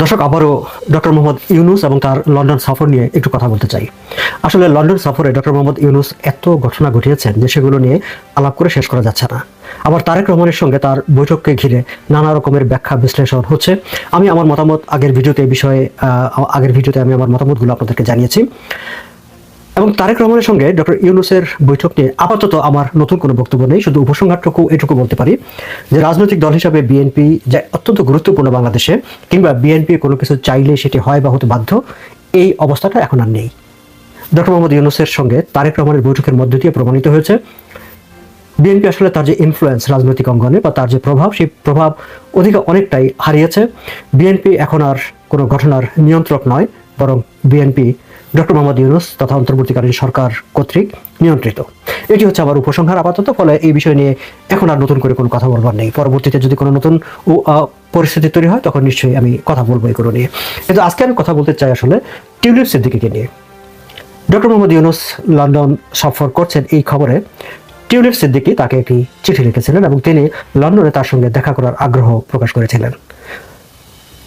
দর্শক, আবারও ডক্টর মোহাম্মদ ইউনুস এবং তার লন্ডন সফর নিয়ে একটু কথা বলতে চাই। আসলে লন্ডন সফরে ডক্টর মোহাম্মদ ইউনুস এত ঘটনা ঘটিয়েছেন যে সেগুলো নিয়ে আলাপ করে শেষ করা যাচ্ছে না। আবার তারেক রহমানের সঙ্গে তার বৈঠককে ঘিরে নানা রকমের ব্যাখ্যা, বিশ্লেষণ হচ্ছে। আমি আমার মতামত আগের ভিডিওতে এই বিষয়ে আগের ভিডিওতে আমি আমার মতামতগুলো আপনাদেরকে জানিয়েছি। এবং তারেক রহমানের সঙ্গে ডক্টর ইউনুসের বৈঠক নিয়ে আপাতত আমার নতুন কোনো বক্তব্য নেই, শুধু উপসংহারটুকু এটুকু বলতে পারি যে রাজনৈতিক দল হিসাবে বিএনপি যে অত্যন্ত গুরুত্বপূর্ণ বাংলাদেশে কিংবা বিএনপি কোনো কিছু চাইলে সেটি হয় বা হতে বাধ্য, এই অবস্থাটা এখন আর নেই। ডক্টর মোহাম্মদ ইউনুসের সঙ্গে তারেক রহমানের বৈঠকের মধ্য দিয়ে প্রমাণিত হয়েছে, বিএনপি আসলে তার যে ইনফ্লুয়েন্স রাজনৈতিক অঙ্গনে বা তার যে প্রভাব, সেই প্রভাব অধিক অনেকটাই হারিয়েছে। বিএনপি এখন আর কোনো ঘটনার নিয়ন্ত্রক নয়, বরং বিএনপি ডক্টর মোহাম্মদ ইউনুস তথা অন্তর্বর্তীকালীন সরকার কর্তৃক নিয়ন্ত্রিত। এটি হচ্ছে আবার উপসংহার আপাতত, ফলে এই বিষয় নিয়ে এখন আর নতুন করে কোনো কথা বলবার নেই। পরবর্তীতে যদি কোনো নতুন পরিস্থিতি তৈরি হয়, তখন নিশ্চয়ই আমি কথা বলব এগুলো নিয়ে। কিন্তু আজকে আমি কথা বলতে চাই আসলে টিউলিপ সিদ্দিকিকে নিয়ে। ডক্টর মোহাম্মদ ইউনুস লন্ডন সফর করছেন এই খবরে। টিউলিপ সিদ্দিকি তাকে একটি চিঠি লিখেছিলেন এবং তিনি লন্ডনে তার সঙ্গে দেখা করার আগ্রহ প্রকাশ করেছিলেন।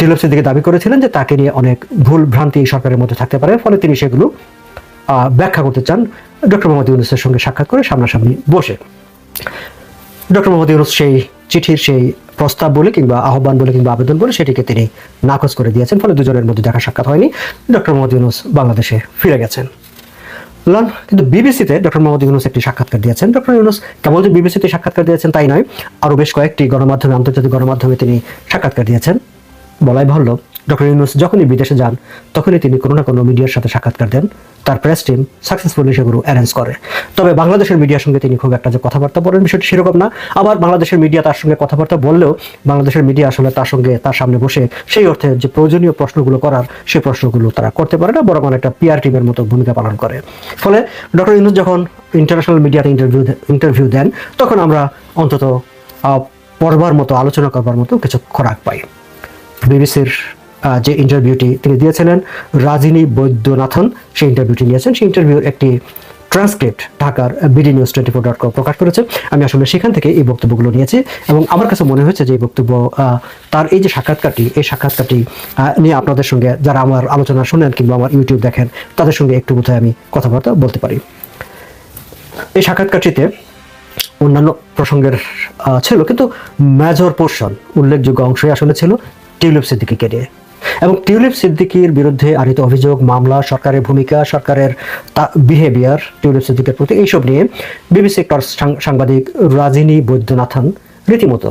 টিউলিপ সিদ্দিকি দাবি করেছিলেন যে তাকে নিয়ে অনেক ভুল ভ্রান্তি এই সরকারের মধ্যে থাকতে পারে। ফলে তিনি সেগুলো ব্যাখ্যা করতে চান ডক্টর মোহাম্মদ ইউনুসের সঙ্গে সাক্ষাৎ করে সামনাসামনি বসে। ডক্টর মোহাম্মদ ইউনুস সেই চিঠির সেই প্রস্তাব বলে কিংবা আহ্বান বলে কিংবা আবেদন বলে সেটিকে তিনি নাকচ করে দিয়েছেন, ফলে দুজনের মধ্যে দেখা সাক্ষাৎ হয়নি। ডক্টর মোহাম্মদ ইউনুস বাংলাদেশে ফিরে গেছেন। লন কিন্তু বিবিসিতে ডক্টর মোহাম্মদ ইউনুস একটি সাক্ষাৎকার দিয়েছেন। ডক্টর ইউনুস কেবল যে বিবিসিতে সাক্ষাৎকার দিয়েছেন তাই নয়, আরও বেশ কয়েকটি গণমাধ্যমে, আন্তর্জাতিক গণমাধ্যমে তিনি সাক্ষাৎকার দিয়েছেন। বলাই ভাল্য, ডক্টর ইউনুস যখনই বিদেশে যান, তখনই তিনি কোনো না কোনো মিডিয়ার সাথে সাক্ষাৎকার দেন। তার প্রেস টিম সাকসেসফুলি সেগুলো অ্যারেঞ্জ করে। তবে বাংলাদেশের মিডিয়ার সঙ্গে তিনি খুব একটা যে কথাবার্তা বলেন বিষয়টি সেরকম না। আবার বাংলাদেশের মিডিয়া তার সঙ্গে কথাবার্তা বললেও বাংলাদেশের মিডিয়া আসলে তার সঙ্গে তার সামনে বসে সেই অর্থে যে প্রয়োজনীয় প্রশ্নগুলো করার সেই প্রশ্নগুলো তারা করতে পারে না, বরং অনেকটা পিআর টিমের মতো ভূমিকা পালন করে। ফলে ডক্টর ইউনুস যখন ইন্টারন্যাশনাল মিডিয়াতে ইন্টারভিউ ইন্টারভিউ দেন, তখন আমরা অন্তত পড়বার মতো, আলোচনা করবার মতো কিছু খোরাক পাই। বিবিসির যে ইন্টারভিউটি তিনি দিয়েছিলেন, রাজিনী বৈদ্যনাথন, সেই ইন্টারভিউটি নিয়েছেন। সেই ইন্টারভিউর একটি ট্রান্সক্রিপ্ট ঢাকার BD news twenty four dot com প্রকাশ করেছে। আমি আসলে সেখান থেকে এই বক্তব্যগুলো নিয়েছি এবং আমার কাছে মনে হয়েছে যে এই বক্তব্য তার এই যে সাক্ষাৎকারটি, এই সাক্ষাৎকারটি নিয়ে আপনাদের সঙ্গে যারা আমার আলোচনা শোনেন কিংবা আমার ইউটিউব দেখেন, তাদের সঙ্গে একটু বোধহয় আমি কথাবার্তা বলতে পারি। এই সাক্ষাৎকারটিতে অন্যান্য প্রসঙ্গের ছিল, কিন্তু মেজর পোর্শন উল্লেখযোগ্য অংশই আসলে ছিল টিউলিপ সিদ্দিকিকে নিয়ে। এবং টিউলিপ সিদ্দিকির বিরুদ্ধে আনিত অভিযোগ, মামলা, সরকারের ভূমিকা, সরকারের বিহেভিয়ার টিউলিপ সিদ্দিকের প্রতি এইসব নিয়ে বিবিসি সাংবাদিক রাজিনী বৈদ্যনাথন রীতিমতো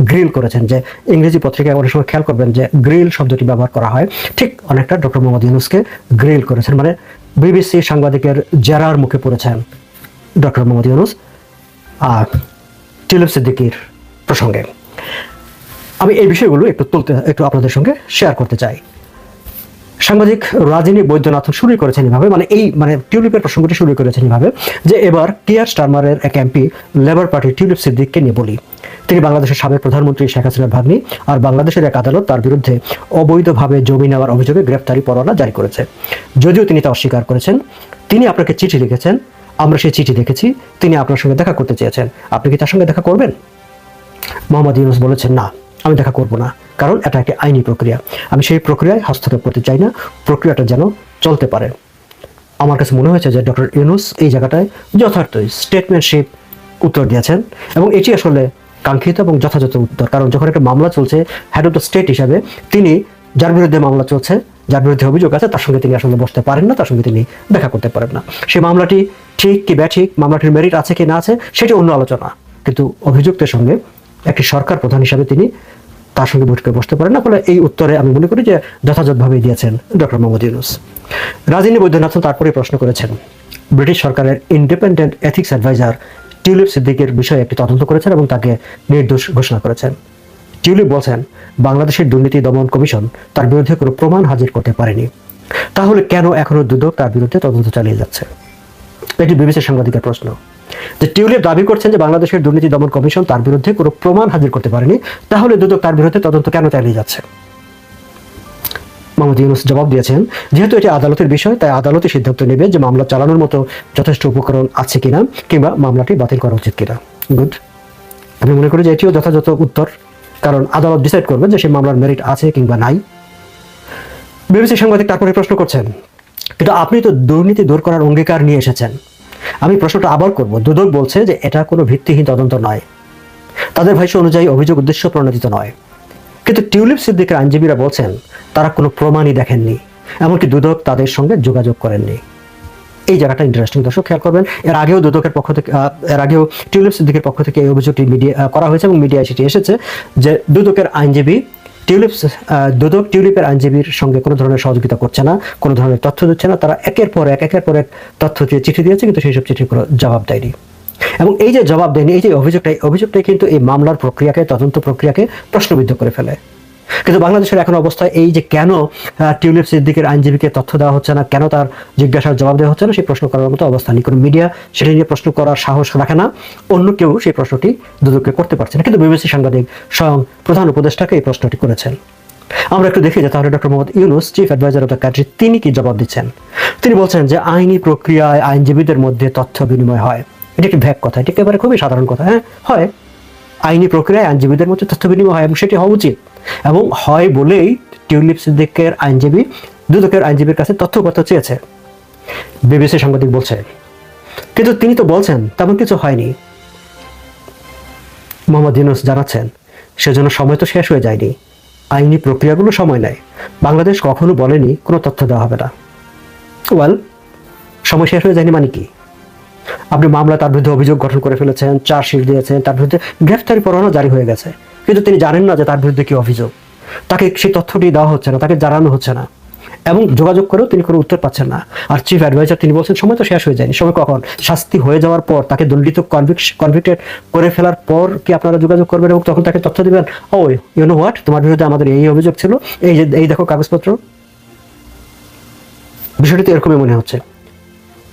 গ্রিল করেছেন যে, ইংরেজি পত্রিকায় অনেক সময় খেয়াল করবেন যে, গ্রিল শব্দটি ব্যবহার করা হয়। ঠিক অনেকটা ডক্টর মোহাম্মদ ইউনুসকে গ্রিল করেছেন। মানে বিবিসি সাংবাদিকের জেরার মুখে পড়েছেন ডক্টর মোহাম্মদ ইউনুস আর টিউলিপ সিদ্দিকির প্রসঙ্গে। আমি এই বিষয়গুলো একটু তুলতে, একটু আপনাদের সঙ্গে শেয়ার করতে চাই। সাংবাদিক রাজিনী বৈদ্যনাথন শুরু করেছেন এভাবে মানে এই মানে টিউলিপের প্রসঙ্গটি শুরু করেছেন এভাবে, যে এবার কিয়ার স্টারমারের এক এমপি লেবার পার্টি টিউলিপ সিদ্দিককে নিয়ে বলি। তিনি বাংলাদেশের সাবেক প্রধানমন্ত্রী শেখ হাসিনার ভাগ্নি, আর বাংলাদেশের এক আদালত তার বিরুদ্ধে অবৈধভাবে জমি নেওয়ার অভিযোগে গ্রেফতারি পরোয়ানা জারি করেছে। যদিও তিনি তা অস্বীকার করেছেন, তিনি আপনাকে চিঠি লিখেছেন, আমরা সেই চিঠি দেখেছি, তিনি আপনার সঙ্গে দেখা করতে চেয়েছেন। আপনি কি তার সঙ্গে দেখা করবেন? মোহাম্মদ ইউনুস বলেছেন, না। আমি দেখা করব না। কারণ এটা একটি আইনি প্রক্রিয়া। আমি সেই প্রক্রিয়ায় হস্তক্ষেপ করতে চাই না। প্রক্রিয়াটা যেন চলতে পারে। আমার কাছে মনে হয়েছে যে ডক্টর ইউনুস এই জায়গাটায় যথার্থই স্টেটমেন্টশিপ উত্তর দিয়েছেন এবং এটি আসলে কাঙ্ক্ষিত এবং যথাযথ উত্তর। কারণ যখন একটা মামলা চলছে হেড অফ দ্য স্টেট হিসাবে, তিনি যার বিরুদ্ধে মামলা চলছে, যার বিরুদ্ধে অভিযোগ আছে, তার সঙ্গে তিনি আসলে বসতে পারেন না, তার সঙ্গে তিনি দেখা করতে পারেন না। সেই মামলাটি ঠিক কি ব্যাঠিক, মামলাটির মেরিট আছে কি না আছে, সেটি অন্য আলোচনা। কিন্তু অভিযুক্তের সঙ্গে একটি সরকার প্রধান হিসাবে তিনি তার সঙ্গে বৈঠকে বসতে পারেন না, ফলে এই উত্তরে আমি মনে করি যে যথাযথভাবে দিয়েছেন ডক্টর মোহাম্মদ ইউনুস। রাজিনী বৈদ্যনাথন তারপরে প্রশ্ন করেছেন, ব্রিটিশ সরকারের ইন্ডিপেন্ডেন্ট এথিক্স অ্যাডভাইজার টিউলিপ সিদ্দিকের বিষয়ে একটি তদন্ত করেছেন এবং তাকে নির্দোষ ঘোষণা করেছেন। টিউলিপ বলছেন, বাংলাদেশের দুর্নীতি দমন কমিশন তার বিরুদ্ধে কোনো প্রমাণ হাজির করতে পারেনি। তাহলে কেন এখনও দুদক তার বিরুদ্ধে তদন্ত চালিয়ে যাচ্ছে? এটি বিবিসি সাংবাদিকের প্রশ্ন। যে টিউলিপ দাবি করছেন যে বাংলাদেশের দুর্নীতি দমন কমিশন তার বিরুদ্ধে কোনো প্রমাণ হাজির করতে পারেনি, তাহলে দুদক তার বিরুদ্ধে তদন্ত কেন চালিয়ে যাচ্ছে? মোহাম্মদ ইউনুস জবাব দিয়েছেন, যেহেতু এটি আদালতের বিষয়, তাই আদালতে সিদ্ধান্ত নেবে যে মামলা চালানোর মতো যথেষ্ট উপকরণ আছে কিনা, কিংবা মামলাটি বাতিল করা উচিত কিনা। গুড আমি মনে করি যে এটিও যথাযথ উত্তর, কারণ আদালত ডিসাইড করবে যে সেই মামলার মেরিট আছে কিংবা নাই। বিবিসি সাংবাদিক তারপরে প্রশ্ন করছেন, কিন্তু আপনি তো দুর্নীতি দূর করার অঙ্গীকার নিয়ে এসেছেন। আমি প্রশ্নটা আবার করব। দুদক বলছে যে এটা কোনো ভিত্তিহীন তদন্ত নয়। তাদের ভাষ্য অনুযায়ী অভিযোগ উদ্দেশ্য প্রণোদিত নয়। কিন্তু টিউলিপ সিদ্দিকের আইনজীবীরা বলছেন, তারা কোনো প্রমাণই দেখেননি। এমনকি দুদক তাদের সঙ্গে যোগাযোগ করেননি। এই জায়গাটা ইন্টারেস্টিং দর্শক, খেয়াল করবেন, এর আগেও দুদকের পক্ষ থেকে এর আগেও টিউলিপ সিদ্দিকের পক্ষ থেকে এই অভিযোগটি মিডিয়া করা হয়েছে এবং মিডিয়ায় সেটি এসেছে যে দুদকের আইনজীবী টিউলিপ দুদক টিউলিপের আইনজীবীর সঙ্গে কোনো ধরনের সহযোগিতা করছে না, কোনো ধরনের তথ্য দিচ্ছে না, তারা একের পর এক, একের পর এক তথ্য দিয়ে চিঠি দিয়েছে, কিন্তু সেই সব চিঠির কোনো জবাব দেয়নি। এবং এই যে জবাব দেয়নি, এই যে অভিযোগটা অভিযোগটাই কিন্তু এই মামলার প্রক্রিয়াকে, তদন্ত প্রক্রিয়াকে প্রশ্নবিদ্ধ করে ফেলে। কিন্তু বাংলাদেশের এখন অবস্থায় এই যে কেন টিউলিপ সিদ্দিকের আইনজীবীকে তথ্য দেওয়া হচ্ছে না, কেন তার জিজ্ঞাসার জবাব দেওয়া হচ্ছে না, সেই প্রশ্ন করার মতো অবস্থা নেই কোনো মিডিয়া, সেটা নিয়ে প্রশ্ন করার সাহস রাখে না। অন্য কেউ সেই প্রশ্নটি দুদককে করতে পারছে না। কিন্তু বিবিসি সাংবাদিক স্বয়ং প্রধান উপদেষ্টাকে এই প্রশ্নটি করেছেন। আমরা একটু দেখি যে তাহলে doctor Mohammad Yunus, chief adviser of the country, তিনি কি জবাব দিচ্ছেন? তিনি বলছেন যে আইনি প্রক্রিয়ায় আইনজীবীদের মধ্যে তথ্য বিনিময় হয়। এটা একটি ভ্যাক কথা, এটি একেবারে খুবই সাধারণ কথা হ্যাঁ? হয়। আইনি প্রক্রিয়ায় আইনজীবীদের মধ্যে তথ্য বিনিময় হয় এবং সেটি হওয়া উচিত। এবং হয় বলেই টিউলিপ সিদ্দিকের আইনজীবী, দুদকের আইনজীবীর কাছে তথ্যপত্র চেয়েছে। বিবিসি সাংবাদিক বলছে, কিন্তু তিনি তো বলছেন, তেমন কিছু হয়নি। মোহাম্মদ ইউনুস জানাচ্ছেন, সেজন্য সময় তো শেষ হয়ে যায়নি। আইনি প্রক্রিয়াগুলো সময় নেয়। বাংলাদেশ কখনো বলেনি, কোনো তথ্য দেওয়া হবে না। ওয়েল, সময় শেষ হয়ে যায়নি মানে কি? আপনি মামলা, তার বিরুদ্ধে অভিযোগ গঠন করে ফেলেছেন, চার্জশিট দিয়েছেন, তার বিরুদ্ধে গ্রেফতারি পরোয়ানা জারি হয়ে গেছে। কিন্তু তিনি জানেন না যে তার বিরুদ্ধে কি অভিযোগ। তাকে সেই তথ্যটি দেওয়া হচ্ছে না, তাকে জানানো হচ্ছে না। এবং যোগাযোগ করেও তিনি কোনো উত্তর পাচ্ছেন না। আর চিফ অ্যাডভাইজার তিনি বলছেন, সময় তো শেষ হয়ে যায়নি। সময় কখন? শাস্তি হয়ে যাওয়ার পর তাকে দণ্ডিত কনভিক্টেড করে ফেলার পর কি আপনারা যোগাযোগ করবেন এবং তখন তাকে তথ্য দিবেন? ও ইউ নো হোয়াট তোমার বিরুদ্ধে আমাদের এই অভিযোগ ছিল। এই যে, এই দেখো কাগজপত্র। বিষয়টি তো এরকমই মনে হচ্ছে।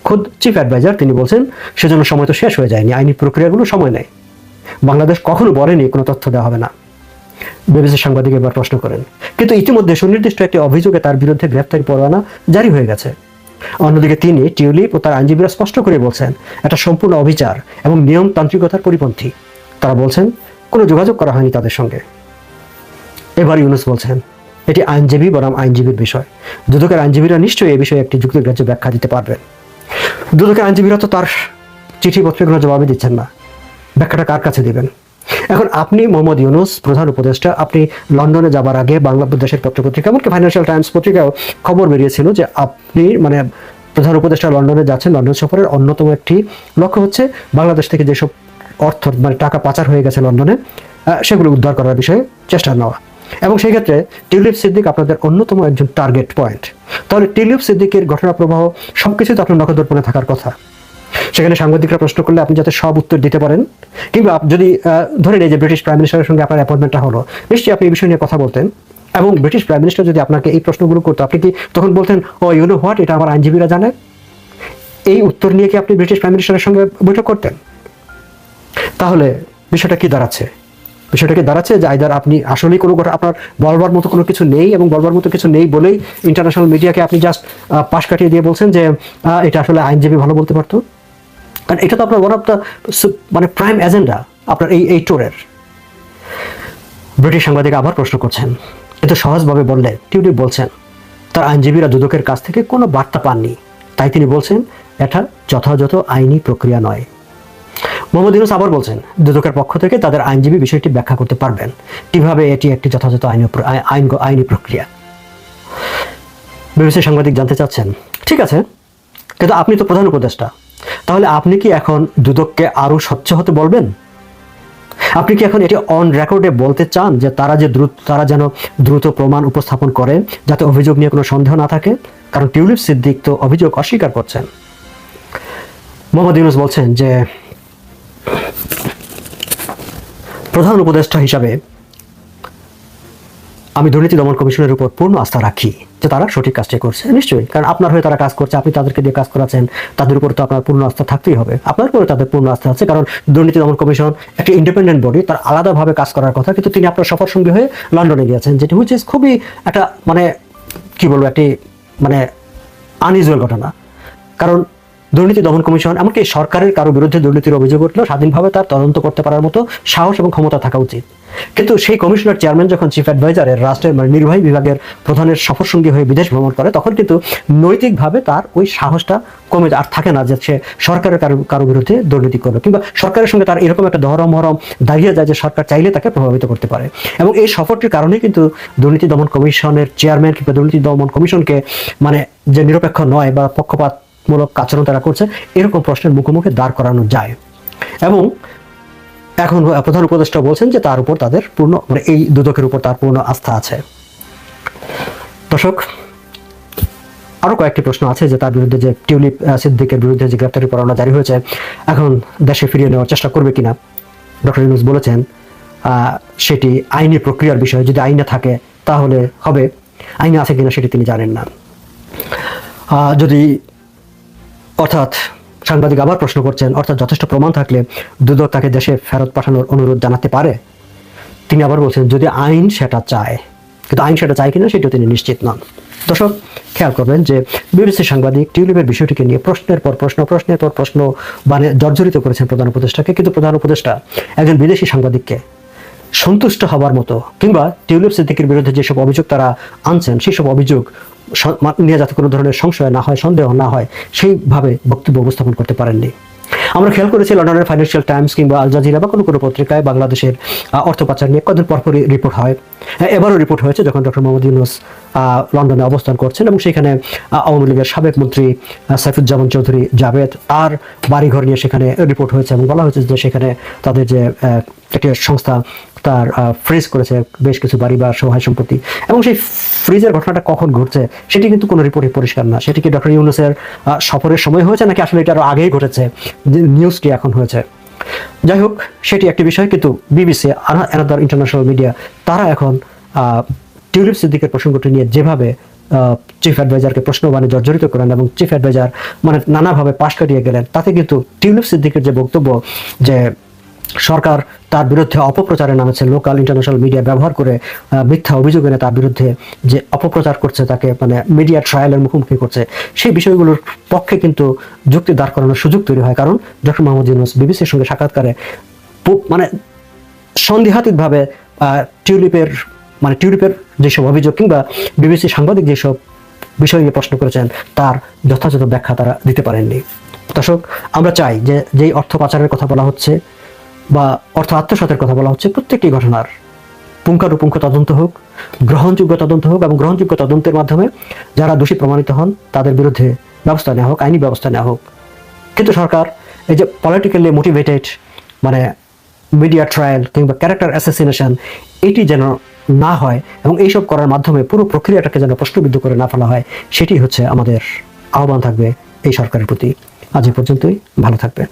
খোদ চিফ অ্যাডভাইজার তিনি বলছেন, সেজন্য সময় তো শেষ হয়ে যায়নি। আইনি প্রক্রিয়াগুলো সময় নেয়। বাংলাদেশ কখনো বলেনি কোনো তথ্য দেওয়া হবে না। বিবিসি সাংবাদিক এবার প্রশ্ন করেন, কিন্তু ইতিমধ্যে সুনির্দিষ্ট একটি অভিযোগে তার বিরুদ্ধে গ্রেফতারি পরোয়ানা জারি হয়ে গেছে। অন্যদিকে তিনি টিউলিপ ও তার আইনজীবীরা স্পষ্ট করে বলছেন, এটা সম্পূর্ণ অবিচার এবং নিয়মতান্ত্রিকতার পরিপন্থী। তারা বলছেন, কোনো যোগাযোগ করা হয়নি তাদের সঙ্গে। এবার ইউনুস বলছেন, এটি আইনজীবী বনাম আইনজীবীর বিষয়। দুদকের আইনজীবীরা নিশ্চয়ই এই বিষয়ে একটি যুক্তিগ্রাহ্য ব্যাখ্যা দিতে পারবেন। দুদকের আইনজীবীরা তো তার চিঠিপত্রের কোনো জবাবই দিচ্ছেন না। ব্যাখ্যাটা কার কাছে দিবেন? এখন আপনি মোহাম্মদ ইউনুস, প্রধান উপদেষ্টা, আপনি লন্ডনে যাবার আগে বাংলা দেশের পত্রপত্রিকা, এমনকি ফাইন্যান্সিয়াল টাইমস পত্রিকাও খবর বেরিয়েছিল যে আপনি মানে প্রধান উপদেষ্টা লন্ডনে যাচ্ছেন, লন্ডন সফরের অন্যতম একটি লক্ষ্য হচ্ছে বাংলাদেশ থেকে যেসব অর্থ মানে টাকা পাচার হয়ে গেছে লন্ডনে সেগুলো উদ্ধার করার বিষয়ে চেষ্টা নেওয়া। এবং সেই ক্ষেত্রে টিউলিপ সিদ্দিক আপনাদের অন্যতম একজন টার্গেট পয়েন্ট তাহলে টিউলিপ সিদ্দিকের ঘটনা প্রবাহ সবকিছু তো আপনার নখদর্পণে থাকার কথা। সেখানে সাংবাদিকরা প্রশ্ন করলে আপনি যাতে সব উত্তর দিতে পারেন। কিংবা যদি ধরে নেই যে ব্রিটিশ প্রাইম মিনিস্টারের সঙ্গে আপনার অ্যাপয়েন্টমেন্টটা হলো, নিশ্চয়ই আপনি এই বিষয় নিয়ে কথা বলতেন। এবং ব্রিটিশ প্রাইম মিনিস্টার যদি আপনাকে এই প্রশ্নগুলো করতো, আপনি কি তখন বলতেন ও ইউনো হোয়াট এটা আমার আইনজীবীরা জানে। এই উত্তর নিয়ে কি আপনি ব্রিটিশ প্রাইম মিনিস্টারের সঙ্গে বৈঠক করতেন? তাহলে বিষয়টা কি দাঁড়াচ্ছে? বিষয়টা কি দাঁড়াচ্ছে যে আইদার আপনি আসলেই কোনো ঘটনা, আপনার বলবার মতো কোনো কিছু নেই এবং বলবার মতো কিছু নেই বলেই ইন্টারন্যাশনাল মিডিয়াকে আপনি জাস্ট পাশ কাটিয়ে দিয়ে বলছেন যে এটা আসলে আইনজীবী ভালো বলতে পারতো। কারণ এটা তো আপনার ওয়ান অফ দ্য মানে প্রাইম এজেন্ডা আপনার এই এই টোরের ব্রিটিশ সাংবাদিক আবার প্রশ্ন করছেন কিন্তু সহজভাবে বললে টিউলিপ বলছেন, তার আইনজীবীরা দুদকের কাছ থেকে কোনো বার্তা পাননি। তাই তিনি বলছেন, এটা যথাযথ আইনি প্রক্রিয়া নয়। মোহাম্মদ ইউনুস আবার বলছেন, দুদকের পক্ষ থেকে তাদের আইনজীবী বিষয়টি ব্যাখ্যা করতে পারবেন, কীভাবে এটি একটি যথাযথ আইনি আইন আইনি প্রক্রিয়া? বিবিসি সাংবাদিক জানতে চাচ্ছেন, ঠিক আছে, কিন্তু আপনি তো প্রধান উপদেষ্টা তাহলে আপনি কি এখন দুদককে আরও স্বচ্ছ হতে বলবেন? আপনি কি এখন এটি অন রেকর্ডে বলতে চান যে তারা যে দ্রুত, তারা যেন দ্রুত প্রমাণ উপস্থাপন করে যাতে অভিযোগ নিয়ে কোনো সন্দেহ না থাকে? কারণ টিউলিপ সিদ্দিক তো অভিযোগ অস্বীকার করছেন। মোহাম্মদ ইউনুস বলছেন যে প্রধান উপদেষ্টা হিসাবে আমি দুর্নীতি দমন কমিশনের উপর পূর্ণ আস্থা রাখি যে তারা সঠিক কাজটি করছে। নিশ্চয়ই, কারণ আপনার হয়ে তারা কাজ করছে, আপনি তাদেরকে দিয়ে কাজ করাচ্ছেন, তাদের উপর তো আপনার পূর্ণ আস্থা থাকতেই হবে। আপনার উপরে তাদের পূর্ণ আস্থা আছে, কারণ দুর্নীতি দমন কমিশন একটি ইন্ডিপেন্ডেন্ট বডি তার আলাদাভাবে কাজ করার কথা, কিন্তু তিনি আপনার সফর সঙ্গী হয়ে লন্ডনে গিয়েছেন, যেটি হুইচ খুবই একটা মানে কি বলব, একটি মানে আনইউজুয়াল ঘটনা। কারণ দুর্নীতি দমন কমিশন, এমনকি সরকারের কারও বিরুদ্ধে দুর্নীতির অভিযোগ উঠলেও স্বাধীনভাবে তার তদন্ত করতে পারার মতো সাহস এবং ক্ষমতা থাকা উচিত কিন্তু সেই কমিশনার চেয়ারম্যান যখন চিফ অ্যাডভাইজারের রাষ্ট্রের মানে নির্বাহী বিভাগের প্রধানের সফরসঙ্গী হয়ে বিদেশ ভ্রমণ করে, তখন কিন্তু নৈতিকভাবে তার ওই সাহসটা কমে। আর থাকে না যে সে সরকারের কারও কারও বিরুদ্ধে দুর্নীতি করল, কিংবা সরকারের সঙ্গে তার এরকম একটা দহরম মহরম দাঁড়িয়ে যায় যে সরকার চাইলে তাকে প্রভাবিত করতে পারে এবং এই সফরটির কারণেই কিন্তু দুর্নীতি দমন কমিশনের চেয়ারম্যান কিংবা দুর্নীতি দমন কমিশনকে মানে যে নিরপেক্ষ নয় বা পক্ষপাতমূলক আচরণ তারা করছে, এরকম প্রশ্নের মুখোমুখি দাঁড় করানো যায়। এবং এখন প্রধান উপদেষ্টা বলছেন যে তার উপর তাদের পূর্ণ মানে এই দুদকের উপর তার পূর্ণ আস্থা আছে। দর্শক আরও কয়েকটি প্রশ্ন আছে যে তার বিরুদ্ধে যে টিউলিপ সিদ্দিকের বিরুদ্ধে যে গ্রেপ্তারি পরোয়ানা জারি হয়েছে, এখন দেশে ফিরিয়ে নেওয়ার চেষ্টা করবে কিনা? ডক্টর ইউনুস বলেছেন সেটি আইনি প্রক্রিয়ার বিষয়, যদি আইনে থাকে তাহলে হবে, আইনে আছে কিনা সেটি তিনি জানেন না। যদি অর্থাৎ সাংবাদিক আবার প্রশ্ন করছেন, অর্থাৎ যথেষ্ট প্রমাণ থাকলে দুদক তাকে দেশে ফেরত পাঠানোর অনুরোধ জানাতে পারে? তিনি আবার বলছেন, যদি আইন সেটা চায়, কিন্তু আইন সেটা চায় কিনা সেটিও তিনি নিশ্চিত নন। দর্শক, খেয়াল করবেন যে বিবিসি সাংবাদিক টিউলিপের বিষয়টিকে নিয়ে প্রশ্নের পর প্রশ্ন, প্রশ্নের পর প্রশ্ন মানে জর্জরিত করেছেন প্রধান উপদেষ্টাকে, কিন্তু প্রধান উপদেষ্টা একজন বিদেশি সাংবাদিককে সন্তুষ্ট হবার মতো, কিংবা টিউলিপ সিদ্দিকের বিরুদ্ধে যেসব অভিযোগ তারা আনছেন, সেসব অভিযোগ নিয়ে যাতে কোনো ধরনের সংশয় না হয়, সন্দেহ না হয়, সেইভাবে বক্তব্য উপস্থাপন করতে পারেননি। আমরা খেয়াল করেছি লন্ডনের ফাইন্যান্সিয়াল টাইমস কিংবা আল জাজিরা বা কোনো কোনো পত্রিকায় বাংলাদেশের অর্থ পাচার নিয়ে কদিন পরপরই রিপোর্ট হয়। এবারও রিপোর্ট হয়েছে যখন ডক্টর মোহাম্মদ ইউনুস লন্ডনে অবস্থান করছেন এবং সেখানে আওয়ামী লীগের সাবেক মন্ত্রী সাইফুজ্জামান চৌধুরী জাভেদ তার বাড়িঘর নিয়ে সেখানে রিপোর্ট হয়েছে এবং বলা হয়েছে যে সেখানে তাদের যে একটি সংস্থা তার ফ্রিজ করেছে বেশ কিছু বাড়ি বা সহায় সম্পত্তি। এবং সেই ফ্রিজের ঘটনাটা কখন ঘটছে, সেটি কিন্তু কোনো রিপোর্টে পরিষ্কার না। সেটি কি ডক্টর ইউনুসের সফরের সময় হয়েছে, নাকি আসলে এটা আরও আগেই ঘটেছে নিউজটি এখন হয়েছে? যাই হোক, সেটি একটি বিষয়, কিন্তু বিবিসি অ্যানাদার ইন্টারন্যাশনাল মিডিয়া তারা এখন টিউলিপ সিদ্দিকের প্রসঙ্গটি নিয়ে যেভাবে চিফ অ্যাডভাইজারকে প্রশ্ন মানে জর্জরিত করেন এবং চিফ অ্যাডভাইজার মানে নানাভাবে পাশ কাটিয়ে গেলেন, তাতে কিন্তু টিউলিপ সিদ্দিকের যে বক্তব্য, যে সরকার তার বিরুদ্ধে অপপ্রচারে নামেছে লোকাল ইন্টারন্যাশনাল মিডিয়া ব্যবহার করে মিথ্যা অভিযোগ এনে তার বিরুদ্ধে যে অপপ্রচার করছে তাকে মানে মিডিয়া ট্রায়ালের মুখোমুখি করছে, সেই বিষয়গুলোর পক্ষে কিন্তু যুক্তি দাঁড় করানোর সুযোগ তৈরি হয়। কারণ ডক্টর মোহাম্মদ ইউনুস বিবিসির সঙ্গে সাক্ষাৎকারে মানে সন্দেহাতীতভাবে টিউলিপের মানে টিউলিপের যেসব অভিযোগ কিংবা বিবিসি সাংবাদিক যেসব বিষয় নিয়ে প্রশ্ন করেছেন, তার যথাযথ ব্যাখ্যা তারা দিতে পারেননি। দর্শক, আমরা চাই যে যেই অর্থ পাচারের কথা বলা হচ্ছে বা অর্থ আত্মসাতের কথা বলা হচ্ছে, প্রত্যেকটি ঘটনার পুঙ্খানুপুঙ্খ তদন্ত হোক, গ্রহণযোগ্য তদন্ত হোক এবং গ্রহণযোগ্য তদন্তের মাধ্যমে যারা দোষী প্রমাণিত হন, তাদের বিরুদ্ধে ব্যবস্থা নেওয়া হোক, আইনি ব্যবস্থা নেওয়া হোক। কিন্তু সরকার, এই যে পলিটিক্যালি মোটিভেটেড মানে মিডিয়া ট্রায়াল কিংবা ক্যারেক্টার অ্যাসাসিনেশন এটি যেন না হয় এবং এইসব করার মাধ্যমে পুরো প্রক্রিয়াটাকে যেন প্রশ্নবিদ্ধ করে না ফেলা হয়, সেটি হচ্ছে আমাদের আহ্বান থাকবে এই সরকারের প্রতি। আজ এ পর্যন্তই, ভালো থাকবেন।